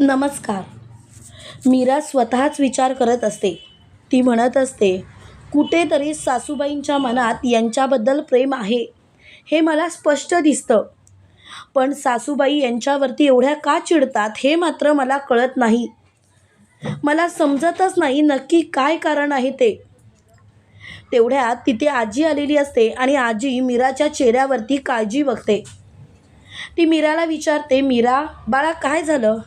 नमस्कार. मीरा स्वतःच विचार करत असते. ती म्हणत असते कुठेतरी सासूबाईंच्या मनात यांच्याबद्दल प्रेम आहे. हे मला स्पष्ट दिसतं. पण सासूबाई यांच्यावरती एवढ्या का चिडतात हे मात्र मला कळत नाही. मला समजतच नाही नक्की काय कारण आहे ते. तेवढ्यात तिथे आजी आलेली असते आणि आजी मीराच्या चेहऱ्यावरती काळजी बघते. ती मीराला विचारते मीरा बाळा काय झालं?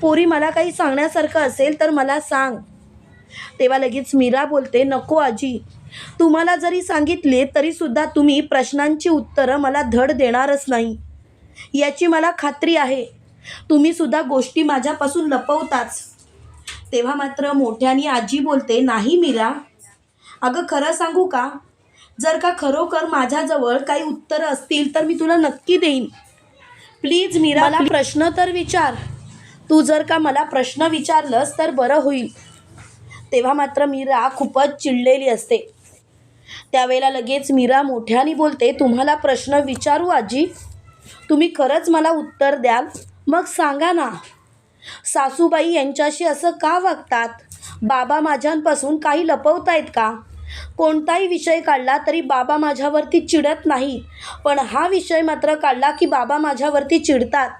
पोरी मला काही सांगण्यासारखं असेल तर मला सांग. तेव्हा लगेच मीरा बोलते नको आजी. तुम्हाला जरी सांगितले तरीसुद्धा तुम्ही प्रश्नांची उत्तरं मला धड देणारच नाही. याची मला खात्री आहे. तुम्हीसुद्धा गोष्टी माझ्यापासून लपवताच. तेव्हा मात्र मोठ्याने आजी बोलते नाही मीरा. अगं खरं सांगू का? जर का खरोखर माझ्याजवळ काही उत्तरं असतील तर मी तुला नक्की देईन. प्लीज मीरा मला प्रश्न तर विचार. तू जर का मला प्रश्न विचारलंस तर बरं होईल. तेव्हा मात्र मीरा खूपच चिडलेली असते. त्यावेळेला लगेच मीरा मोठ्याने बोलते तुम्हाला प्रश्न विचारू आजी? तुम्ही खरंच मला उत्तर द्याल? मग सांगा ना. सासूबाई यांच्याशी असं का वागतात? बाबा माझ्यांपासून काही लपवतायत का? कोणताही विषय काढला तरी बाबा माझ्यावरती चिडत नाही पण हा विषय मात्र काढला की बाबा माझ्यावरती चिडतात.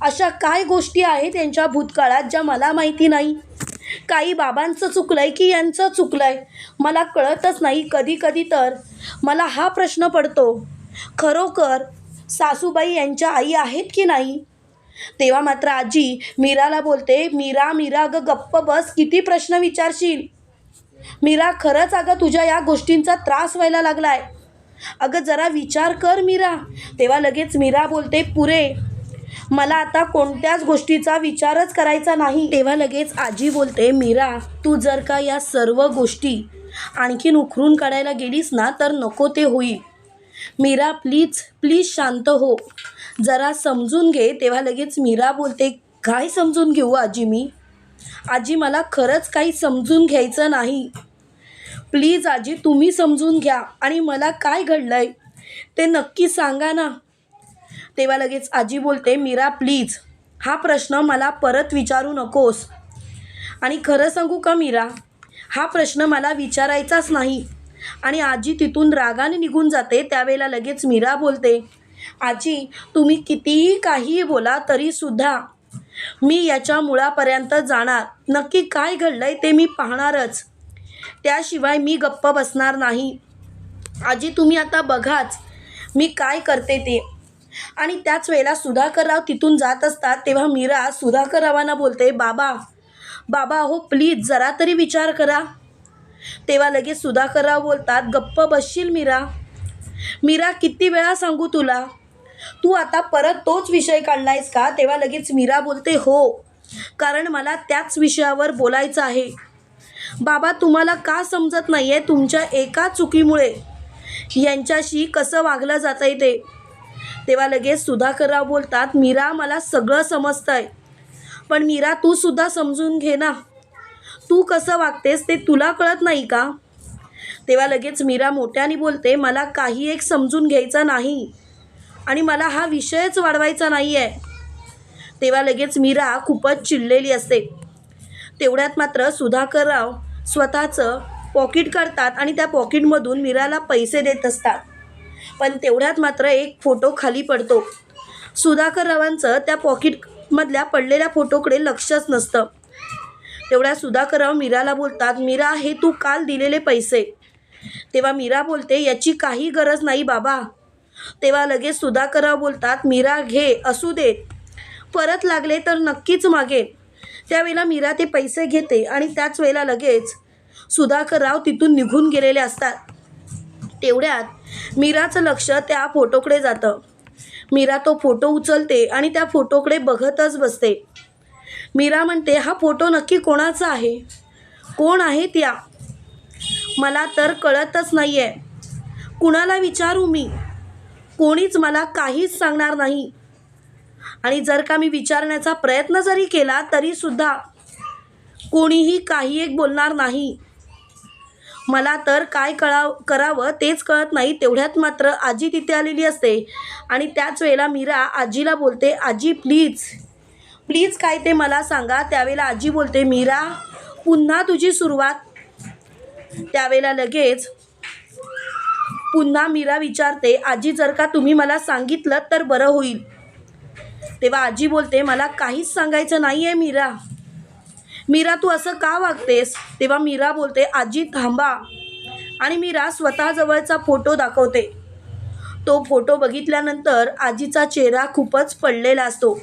अशा काय गोष्टी आहेत यांच्या भूतकाळात ज्या मला माहिती नाही? काही बाबांचं चुकलं आहे की यांचं चुकलं आहे मला कळतच नाही कधी कधी तर. मला हा प्रश्न पडतो खरोखर सासूबाई यांच्या आई आहेत की नाही? तेव्हा मात्र आजी मीराला बोलते मीरा मीरा अगं गप्प बस किती प्रश्न विचारशील? मीरा खरंच अगं तुझ्या या गोष्टींचा त्रास व्हायला लागलाय. अगं जरा विचार कर मीरा. तेव्हा लगेच मीरा बोलते पुरे मला आता कोणत्याच गोष्टीचा विचारच करायचा नाही. तेव्हा लगेच आजी बोलते मीरा तू जर का या सर्व गोष्टी आणखीन उखरून काढायला गेलीस ना तर नको ते होईल. मीरा प्लीज प्लीज शांत हो. जरा समजून घे. तेव्हा लगेच मीरा बोलते काय समजून घेऊ आजी मी? आजी मला खरंच काही समजून घ्यायचं नाही. प्लीज आजी तुम्ही समजून घ्या आणि मला काय घडलं आहे ते नक्की सांगा ना. तेव्हा लगेच आजी बोलते मीरा प्लीज हा प्रश्न मला परत विचारू नकोस. आणि खरं सांगू का मीरा? हा प्रश्न मला विचारायचाच नाही. आणि आजी तिथून रागाने निघून जाते त्यावेळेला लगेच मीरा बोलते आजी तुम्ही कितीही काहीही बोला तरीसुद्धा मी याच्या मुळापर्यंत जाणार. नक्की काय घडलं आहे ते मी पाहणारच. त्याशिवाय मी गप्प बसणार नाही. आजी तुम्ही आता बघाच मी काय करते ते. आणि त्याच वेळेला सुधाकरराव तिथून जात असतात तेव्हा मीरा सुधाकररावांना बोलते बाबा बाबा हो प्लीज जरा तरी विचार करा. तेव्हा लगेच सुधाकरराव बोलतात गप्प बसशील मीरा? मीरा किती वेळा सांगू तुला? तू आता परत तोच विषय काढलायस का? तेव्हा लगेच मीरा बोलते हो कारण मला त्याच विषयावर बोलायचं आहे. बाबा तुम्हाला का समजत नाही आहे तुमच्या एका चुकीमुळे? यांच्याशी कसं वागलं जातं आहे ते? तेव्हा लगेच सुधाकरराव बोलतात मीरा मला सगळं समजतं आहे पण मीरा तू सुद्धा समजून घे ना. तू कसं वागतेस ते तुला कळत नाही का? तेव्हा लगेच मीरा मोठ्याने बोलते मला काही एक समजून घ्यायचं नाही आणि मला हा विषयच वाढवायचा नाही आहे तेव्हा लगेच मीरा खूपच चिडलेली असते. तेवढ्यात मात्र सुधाकरराव स्वतःचं पॉकिट काढतात आणि त्या पॉकिटमधून मीराला पैसे देत असतात. पण तेवढ्यात मात्र एक फोटो खाली पडतो. सुधाकररावांचं त्या पॉकेटमधल्या पडलेल्या फोटोकडे लक्षच नसतं. तेवढ्या सुधाकरराव मीराला बोलतात मीरा हे तू काल दिलेले पैसे. तेव्हा मीरा बोलते याची काही गरज नाही बाबा. तेव्हा लगेच सुधाकरराव बोलतात मीरा घे असू दे. परत लागले तर नक्कीच मागे. त्यावेळेला मीरा ते पैसे घेते आणि त्याच वेळेला लगेच सुधाकरराव तिथून निघून गेलेले असतात. तेवढ्यात मीराचं लक्ष त्या फोटोकडे जातं. मीरा तो फोटो उचलते आणि त्या फोटोकडे बघतच बसते. मीरा म्हणते हा फोटो नक्की कोणाचा आहे? कोण आहे त्या? मला तर कळतच नाही आहे कुणाला विचारू मी? कोणीच मला काहीच सांगणार नाही. आणि जर का मी विचारण्याचा प्रयत्न जरी केला तरीसुद्धा कोणीही काही एक बोलणार नाही. मला तर काय कळाव करावं तेच कळत नाही तेवढ्यात मात्र आजी तिथे आलेली असते. आणि त्याच वेळेला मीरा आजीला बोलते आजी प्लीज प्लीज काय ते मला सांगा. त्यावेळेला आजी बोलते मीरा पुन्हा तुझी सुरुवात. त्यावेळेला लगेच पुन्हा मीरा विचारते आजी जर का तुम्ही मला सांगितलं तर बरं होईल. तेव्हा आजी बोलते मला काहीच सांगायचं नाही आहे मीरा. मीरा तू असं का वागतेस? तेव्हा मीरा बोलते आजी थांबा. आणि मीरा स्वतःजवळचा फोटो दाखवते. तो फोटो बघितल्यानंतर आजीचा चेहरा खूपच पडलेला असतो.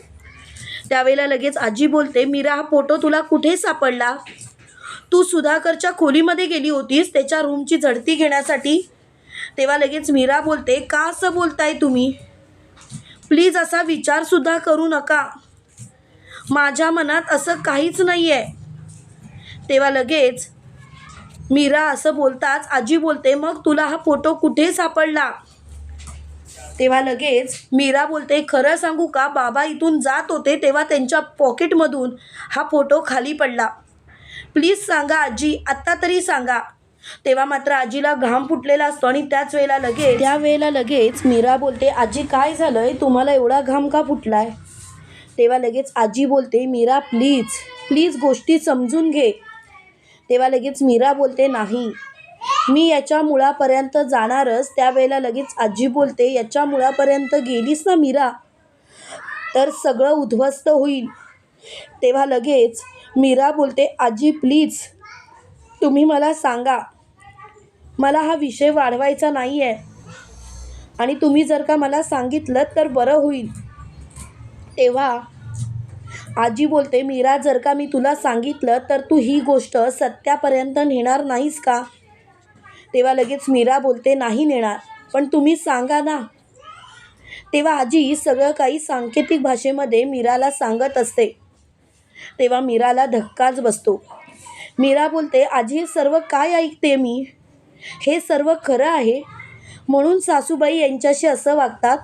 त्यावेळेला लगेच आजी बोलते मीरा हा फोटो तुला कुठे सापडला? तू सुधाकरच्या खोलीमध्ये गेली होतीस त्याच्या रूमची झडती घेण्यासाठी? तेव्हा लगेच मीरा बोलते का असं बोलताय तुम्ही? प्लीज असा विचारसुद्धा करू नका. माझ्या मनात असं काहीच नाही आहे तेव्हा लगेच मीरा असं बोलताच आजी बोलते मग तुला हा फोटो कुठे सापडला? तेव्हा लगेच मीरा बोलते खरं सांगू का बाबा इथून जात होते तेव्हा त्यांच्या पॉकेटमधून हा फोटो खाली पडला. प्लीज सांगा आजी आत्ता तरी सांगा. तेव्हा मात्र आजीला घाम फुटलेला असतो आणि त्याच वेळेला लगेच त्यावेळेला लगेच मीरा बोलते आजी काय झालंय? तुम्हाला एवढा घाम का फुटलाय? तेव्हा लगेच आजी बोलते मीरा प्लीज प्लीज गोष्टी समजून घे. तेव्हा लगेच मीरा बोलते नाही मी याच्या मुळापर्यंत जाणारच. त्यावेळेला लगेच आजी बोलते याच्या मुळापर्यंत गेलीस ना मीरा? तर सगळं उद्ध्वस्त होईल. तेव्हा लगेच मीरा बोलते आजी प्लीज तुम्ही मला सांगा मला हा विषय वाढवायचा नाही आहे आणि तुम्ही जर का मला सांगितलं तर बरं होईल. तेव्हा आजी बोलते मीरा जर का मी तुला सांगितलं तर तू ही गोष्ट सत्यापर्यंत नेणार नाहीस का? तेव्हा लगेच मीरा बोलते नाही नेणार पण तुम्ही सांगा ना. तेव्हा आजी सगळं काही सांकेतिक भाषेमध्ये मीराला सांगत असते. तेव्हा मीराला धक्काच बसतो. मीरा बोलते आजी हे सर्व काय ऐकते मी? हे सर्व खरं आहे? म्हणून सासूबाई यांच्याशी असं वागतात?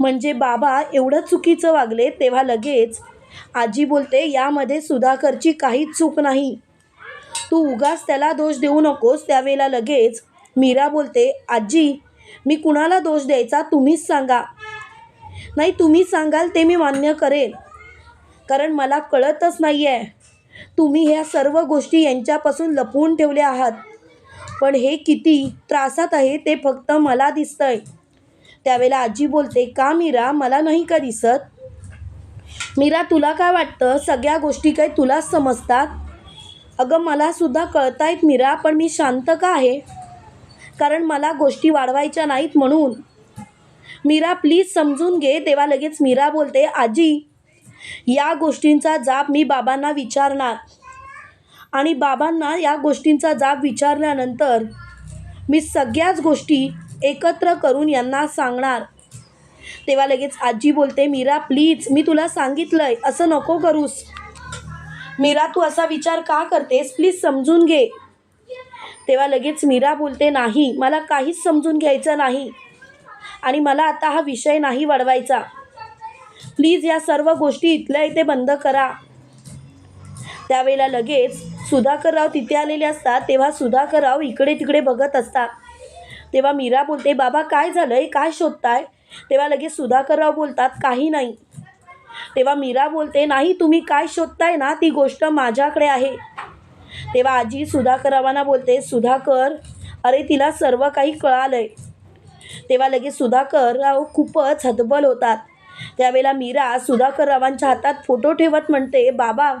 म्हणजे बाबा एवढं चुकीचं वागले तेव्हा लगेच आजी बोलते यामध्ये सुधाकरची काहीच चूक नाही. तू उगाच त्याला दोष देऊ नकोस. त्यावेळेला लगेच मीरा बोलते आजी मी कुणाला दोष द्यायचा तुम्हीच सांगा. नाही तुम्ही सांगाल ते मी मान्य करेन. कारण मला कळतच नाही आहे तुम्ही ह्या सर्व गोष्टी यांच्यापासून लपवून ठेवल्या आहात. पण हे किती त्रासात आहे ते फक्त मला दिसतंय. त्यावेळेला आजी बोलते का मीरा? मला नाही का दिसत? मीरा तुला काय वाटतं? सगळ्या गोष्टी काही तुलाच समजतात? अगं मलासुद्धा कळतायत मीरा पण मी शांत का आहे? कारण मला गोष्टी वाढवायच्या नाहीत म्हणून. मीरा प्लीज समजून घे. तेव्हा लगेच मीरा बोलते आजी या गोष्टींचा जाब मी बाबांना विचारणार. आणि बाबांना या गोष्टींचा जाब विचारल्यानंतर मी सगळ्याच गोष्टी एकत्र करून यांना सांगणार. तेव्हा लगेच आजी बोलते मीरा प्लीज मी तुला सांगितलंय असं नको करूस. मीरा तू असा विचार का करतेस? प्लीज समजून घे. तेव्हा लगेच मीरा बोलते नाही मला काहीच समजून घ्यायचं नाही. आणि मला आता हा विषय नाही वाढवायचा. प्लीज या सर्व गोष्टी इथल्या इथे बंद करा. त्यावेळेला लगेच सुधाकरराव तिथे आलेले असतात. तेव्हा सुधाकरराव इकडे तिकडे बघत असतात. तेव्हा मीरा बोलते बाबा काय झालं आहे काय शोधताय? तेव्हा लगेच सुधाकरराव बोलतात काही नाही. तेव्हा मीरा बोलते नाही तुम्ही काय शोधताय ना ती गोष्ट माझ्याकडे आहे. तेव्हा आजी सुधाकररावांना बोलते सुधाकर अरे तिला सर्व काही कळालं आहे तेव्हा लगेच सुधाकरराव खूपच हतबल होतात. त्यावेळेला मीरा सुधाकररावांच्या हातात फोटो ठेवत म्हणते बाबा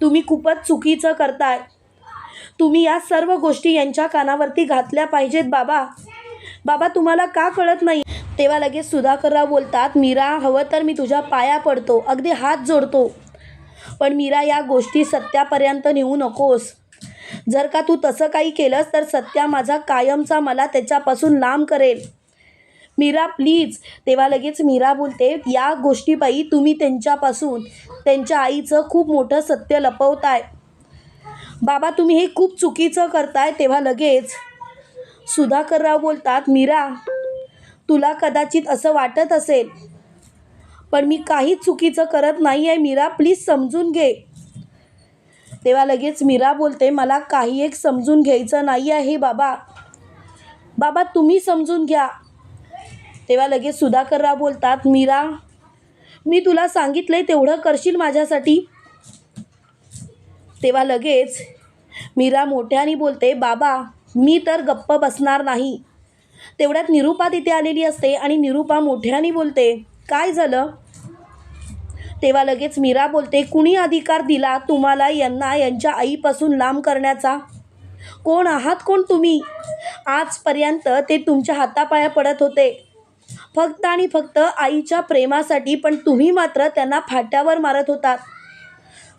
तुम्ही खूपच चुकीचं करताय. तुम्ही या सर्व गोष्टी यांच्या कानावरती घातल्या पाहिजेत बाबा. बाबा तुम्हाला का कळत नाही? तेव्हा लगेच सुधाकरराव बोलतात मीरा हवं तर मी तुझ्या पाया पडतो. अगदी हात जोडतो. पण मीरा या गोष्टी सत्यापर्यंत नेऊ नकोस. जर का तू तसं काही केलंस तर सत्या माझा कायमचा मला त्याच्यापासून लांब करेल. मीरा प्लीज. तेव्हा लगेच मीरा बोलते या गोष्टीपायी तुम्ही त्यांच्यापासून त्यांच्या आईचं खूप मोठं सत्य लपवताय. बाबा तुम्ही हे खूप चुकीचं करताय तेव्हा लगेच. सुधाकरराव बोलतात मीरा तुला कदाचित असं वाटत असेल पण मी काहीच चुकीचं करत नाही आहे मीरा प्लीज समजून घे. तेव्हा लगेच मीरा बोलते मला काही एक समजून घ्यायचं नाही आहे बाबा. बाबा तुम्ही समजून घ्या. तेव्हा लगेच सुधाकरराव बोलतात मीरा मी तुला सांगितलंय तेवढं करशील माझ्यासाठी तेव्हा लगेच मीरा मोठ्याने बोलते बाबा मी तर गप्प बसणार नाही. तेवढ्यात निरूपा तिथे आलेली असते आणि निरूपा मोठ्याने बोलते काय झालं? तेव्हा लगेच मीरा बोलते कुणी अधिकार दिला तुम्हाला यांना यांच्या आईपासून लांब करण्याचा? कोण आहात कोण तुम्ही? आजपर्यंत ते तुमच्या हातापाया पडत होते. फक्त आणि फक्त आईच्या प्रेमासाठी पण तुम्ही मात्र त्यांना फाट्यावर मारत होतात.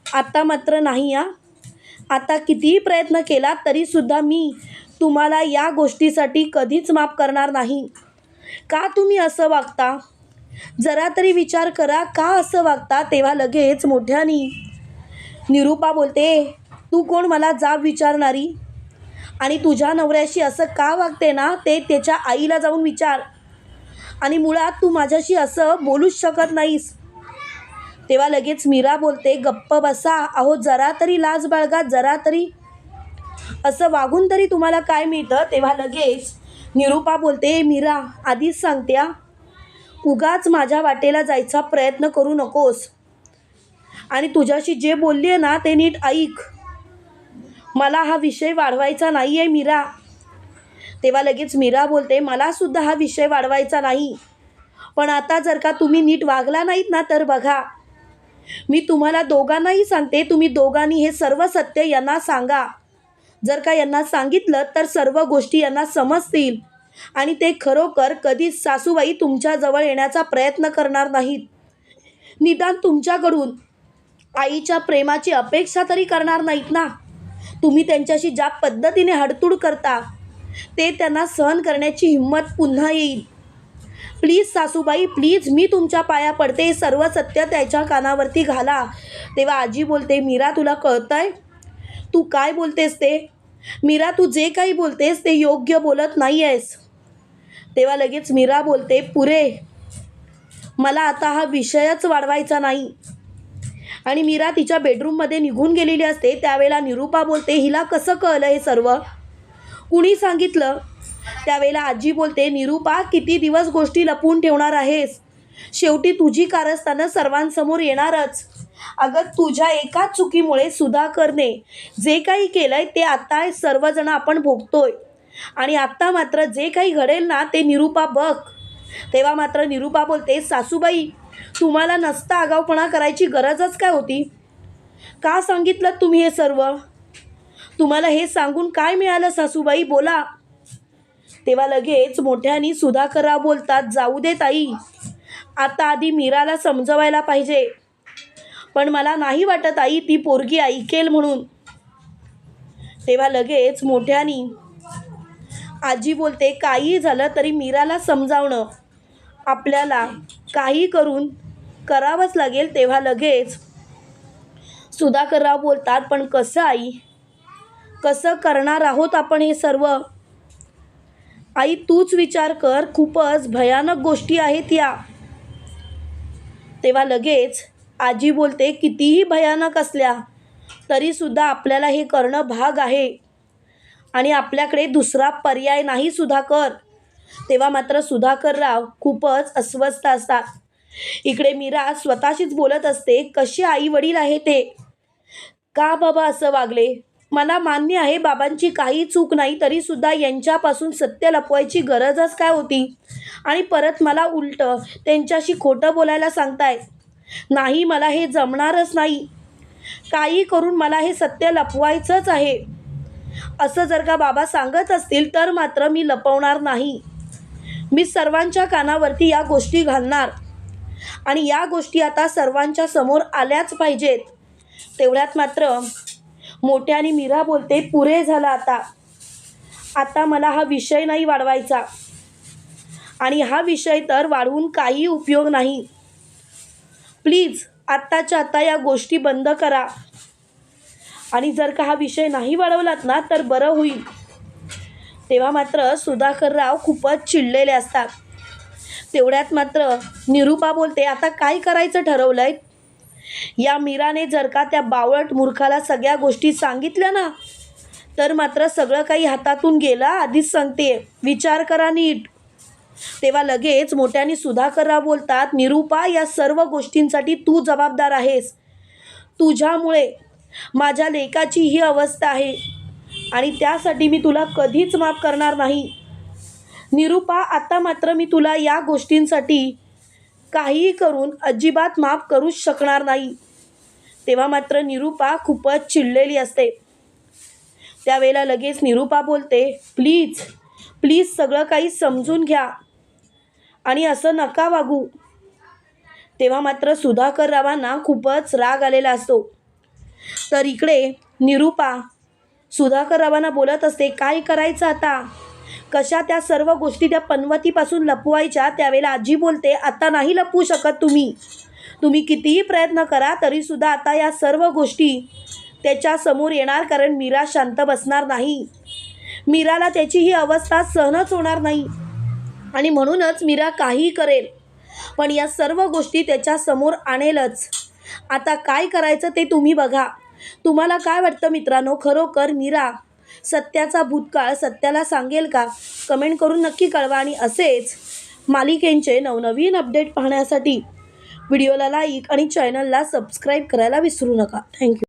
आता मात्र नाही आ आता कितीही प्रयत्न केला तरीसुद्धा मी तुम्हाला या गोष्टीसाठी कधीच माफ करणार नाही. का तुम्ही असं वागता? जरा तरी विचार करा का असं वागता? तेव्हा लगेच मोठ्यानी निरूपा बोलते तू कोण मला जाब विचारणारी? आणि तुझ्या नवऱ्याशी असं का वागते ना? ते त्याच्या आईला जाऊन विचार. आणि मुळात तू माझ्याशी असं बोलूच शकत नाहीस. तेव्हा लगेच मीरा बोलते गप्प बसा. अहो जरा तरी लाज बाळगा जरा तरी. असं वागून तरी तुम्हाला काय मिळतं? तेव्हा लगेच निरूपा बोलते मीरा आधीच सांगते उगाच माझ्या वाटेला जायचा प्रयत्न करू नकोस. आणि तुझ्याशी जे बोलली आहे ना ते नीट ऐक. मला हा विषय वाढवायचा नाही आहे मीरा. तेव्हा लगेच मीरा बोलते मलासुद्धा हा विषय वाढवायचा नाही. पण आता जर का तुम्ही नीट वागला नाहीत ना तर बघा. मी तुम्हाला दोघांनाही सांगते तुम्ही दोघांनी हे सर्व सत्य यांना सांगा. जर का यांना सांगितलं तर सर्व गोष्टी यांना समजतील. आणि ते खरोखर कधीच सासूबाई तुमच्याजवळ येण्याचा प्रयत्न करणार नाहीत. निदान तुमच्याकडून आईच्या प्रेमाची अपेक्षा तरी करणार नाहीत ना? तुम्ही त्यांच्याशी ज्या पद्धतीने हडतूड करता ते त्यांना सहन करण्याची हिंमत पुन्हा येईल. प्लीज सासूबाई प्लीज मी तुमच्या पाया पडते. सर्व सत्य त्याच्या कानावरती घाला. तेव्हा आजी बोलते मीरा तुला कळतंय? तू काय बोलतेस ते? मीरा तू जे काही बोलतेस ते योग्य बोलत नाही आहेस तेव्हा लगेच मीरा बोलते पुरे मला आता हा विषयच वाढवायचा नाही. आणि मीरा तिच्या बेडरूममध्ये निघून गेलेली असते. त्यावेळेला निरूपा बोलते हिला कसं कळलं हे सर्व? कुणी सांगितलं? त्यावेळेला आजी बोलते निरूपा किती दिवस गोष्टी लपवून ठेवणार आहेस? शेवटी तुझी कारस्थानं सर्वांसमोर येणारच. अगं तुझ्या एका चुकीमुळे सुधाकरने जे काही केलंय ते आता सर्वजण आपण भोगतोय. आणि आत्ता मात्र जे काही घडेल ना ते निरूपा बघ. तेव्हा मात्र निरूपा बोलते सासूबाई तुम्हाला नसता आगाऊपणा करायची गरजच काय होती? का सांगितलं तुम्ही हे सर्व? तुम्हाला हे सांगून काय मिळालं सासूबाई? बोला. तेव्हा लगेच मोठ्यानी सुधाकरराव बोलतात जाऊ दे ताई. आता आधी मीराला समजवायला पाहिजे. पण मला नाही वाटत आई ती पोरगी ऐकेल म्हणून. तेव्हा लगेच मोठ्यानी आजी बोलते काही झालं तरी मीराला समजावणं. आपल्याला काही करून करावंच लागेल. तेव्हा लगेच सुधाकरराव बोलतात पण कसं आई? कसं करणार आहोत आपण हे सर्व? आई तूच विचार कर. खूपच भयानक गोष्टी आहेत या. तेव्हा लगेच आजी बोलते कितीही भयानक असल्या तरीसुद्धा आपल्याला हे करणं भाग आहे. आणि आपल्याकडे दुसरा पर्याय नाही सुधाकर. तेव्हा मात्र सुधाकरराव खूपच अस्वस्थ असतात. इकडे मीरा स्वतःशीच बोलत असते कसे आई वडील आहे ते? का बाबा असं वागले? मला मान्य आहे बाबांची काही चूक नाही तरीसुद्धा यांच्यापासून सत्य लपवायची गरजच काय होती? आणि परत मला उलट त्यांच्याशी खोटं बोलायला सांगताय. नाही मला हे जमणारच नाही. काही करून मला हे सत्य लपवायचंच आहे. असं जर का बाबा सांगत असतील तर मात्र मी लपवणार नाही. मी सर्वांच्या कानावरती या गोष्टी घालणार. आणि या गोष्टी आता सर्वांच्या समोर आल्याच पाहिजेत. तेवढ्यात मात्र मोठ्याने मीरा बोलते पुरे झालं आता. आता मला हा विषय नाही वाढवायचा. आणि हा विषय तर वाढवून काही उपयोग नाही. प्लीज आत्ताच्या आत्ता या गोष्टी बंद करा. आणि जर का हा विषय नाही वाढवलात ना तर बरं होईल. तेव्हा मात्र सुधाकरराव खूपच चिडलेले असतात. तेवढ्यात मात्र निरूपा बोलते आता काय करायचं ठरवलं आहे या मीराने जर का त्या बावळट मूर्खाला सगळ्या गोष्टी सांगितल्या ना तर मात्र सगळं काही हातातून गेलं आधीच सांगते. विचार करा नीट. तेव्हा लगेच मोठ्याने सुधाकरराव बोलतात निरूपा या सर्व गोष्टींसाठी तू जबाबदार आहेस. तुझ्यामुळे माझ्या लेकाची ही अवस्था आहे. आणि त्यासाठी मी तुला कधीच माफ करणार नाही. निरूपा आता मात्र मी तुला या गोष्टींसाठी काहीही करून अजिबात माफ करूच शकणार नाही. तेव्हा मात्र निरूपा खूपच चिडलेली असते. त्यावेळेला लगेच निरूपा बोलते प्लीज प्लीज सगळं काही समजून घ्या आणि असं नका वागू. तेव्हा मात्र सुधाकर रावांना खूपच राग आलेला असतो. तर इकडे निरूपा सुधाकर रावांना बोलत असते काय करायचं आता? कशा त्या सर्व गोष्टी त्या पनवतीपासून लपवायच्या त्यावेळेला आजी बोलते आता नाही लपवू शकत तुम्ही. तुम्ही कितीही प्रयत्न करा तरीसुद्धा आता या सर्व गोष्टी त्याच्यासमोर येणार कारण मीरा शांत बसणार नाही. मीराला त्याची ही अवस्था सहनच होणार नाही. आणि म्हणूनच मीरा काहीही करेल पण या सर्व गोष्टी त्याच्यासमोर आणेलच. आता काय करायचं ते तुम्ही बघा. तुम्हाला काय वाटतं मित्रांनो? खरोखर मीरा सत्याचा भूतकाळ सत्याला सांगेल का? कमेंट करून नक्की कळवा आणि असेच मालिकेंचे नवनवीन अपडेट पाहण्यासाठी व्हिडिओला लाईक आणि चॅनलला सबस्क्राईब करायला विसरू नका. थँक्यू.